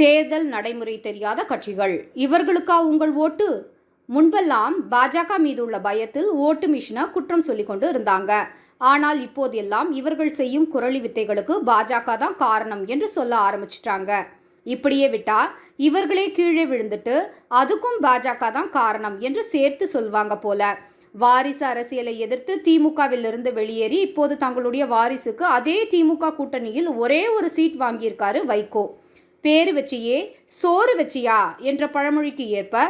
தேர்தல் நடைமுறை தெரியாத கட்சிகள். இவர்களுக்கா உங்கள் ஓட்டு? முன்பெல்லாம் பாஜக மீது உள்ள பயத்தில் ஓட்டு மிஷினை குற்றம் சொல்லி கொண்டு இருந்தாங்க. ஆனால் இப்போதெல்லாம் இவர்கள் செய்யும் குரளி வித்தைகளுக்கு பாஜக தான் காரணம் என்று சொல்ல ஆரம்பிச்சிட்டாங்க. இப்படியே விட்டா இவர்களே கீழே விழுந்துட்டு அதுக்கும் பாஜக தான் காரணம் என்று சேர்த்து சொல்வாங்க போல. வாரிசு அரசியலை எதிர்த்து திமுகவிலிருந்து வெளியேறி இப்போது தங்களுடைய வாரிசுக்கு அதே திமுக கூட்டணியில் ஒரே ஒரு சீட் வாங்கியிருக்காரு வைகோ. பேர் வச்சியே சோறு வச்சியா? என்ற பழமொழிக்கு ஏற்ப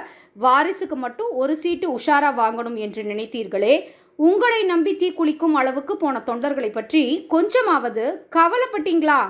வாரிசுக்கு மட்டும் ஒரு சீட்டு உஷாரா வாங்கணும் என்று நினைத்தீர்களே உங்களை நம்பி தீக்குளிக்கும் அளவுக்கு போன தொண்டர்களை பற்றி கொஞ்சமாவது கவலைப்பட்டீங்களா?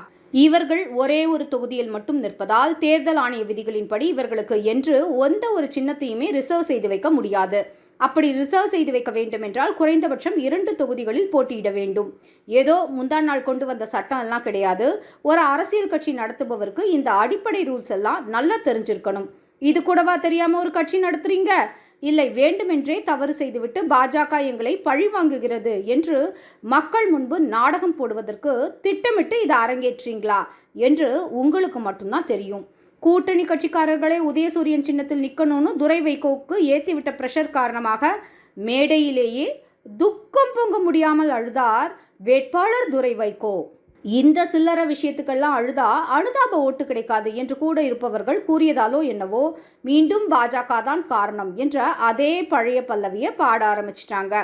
இவர்கள் ஒரே ஒரு தொகுதியில் மட்டும் நிற்பதால் தேர்தல் ஆணைய விதிகளின்படி இவர்களுக்கு என்று எந்த ஒரு சின்னத்தையுமே ரிசர்வ் செய்து வைக்க முடியாது. அப்படி ரிசர்வ் செய்து வைக்க வேண்டும் என்றால் குறைந்தபட்சம் இரண்டு தொகுதிகளில் போட்டியிட வேண்டும். ஏதோ முந்தா நாள் கொண்டு வந்த சட்டம் எல்லாம் கிடையாது. ஒரு அரசியல் கட்சி நடத்துபவருக்கு இந்த அடிப்படை ரூல்ஸ் எல்லாம் நல்லா தெரிஞ்சிருக்கணும். இது கூடவா தெரியாம ஒரு கட்சி நடத்துறீங்க? இல்லை வேண்டுமென்றே தவறு செய்துவிட்டு பாஜக எங்களை பழி வாங்குகிறது என்று மக்கள் முன்பு நாடகம் போடுவதற்கு திட்டமிட்டு இதை அரங்கேற்றீங்களா என்று உங்களுக்கு மட்டும்தான் தெரியும். கூட்டணி கட்சிக்காரர்களே உதயசூரியன் சின்னத்தில் நிற்கணும்னு துரை வைகோவுக்கு ஏற்றிவிட்ட பிரஷர் காரணமாக மேடையிலேயே துக்கம் பொங்க முடியாமல் அழுதார் வேட்பாளர் துரை வைகோ இந்த சில்லற விஷயத்துக்கெல்லாம் அழுதா அனுதாப ஓட்டு கிடைக்காது என்று கூட இருப்பவர்கள் கூறியதாலோ என்னவோ மீண்டும் பாஜக தான் காரணம் என்ற அதே பழைய பல்லவியை பாட ஆரம்பிச்சிட்டாங்க.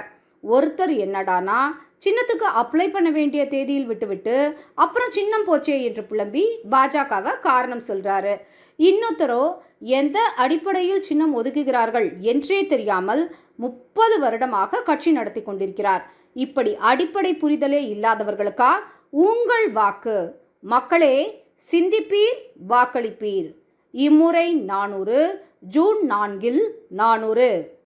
ஒருத்தர் என்னடானா சின்னத்துக்கு அப்ளை பண்ண வேண்டிய தேதியில் விட்டுவிட்டு அப்புறம் சின்னம் போச்சே என்று புலம்பி பாஜகவை காரணம் சொல்கிறாரு இன்னொருத்தரோ எந்த அடிப்படையில் சின்னம் ஒதுக்குகிறார்கள் என்றே தெரியாமல் முப்பது வருடமாக கட்சி நடத்தி கொண்டிருக்கிறார். இப்படி அடிப்படை புரிதலே இல்லாதவர்களுக்கா? உங்கள் வாக்கு. மக்களே சிந்திப்பீர் வாக்களிப்பீர். இம்முறை நானூறு ஜூன் நான்கில் நானூறு.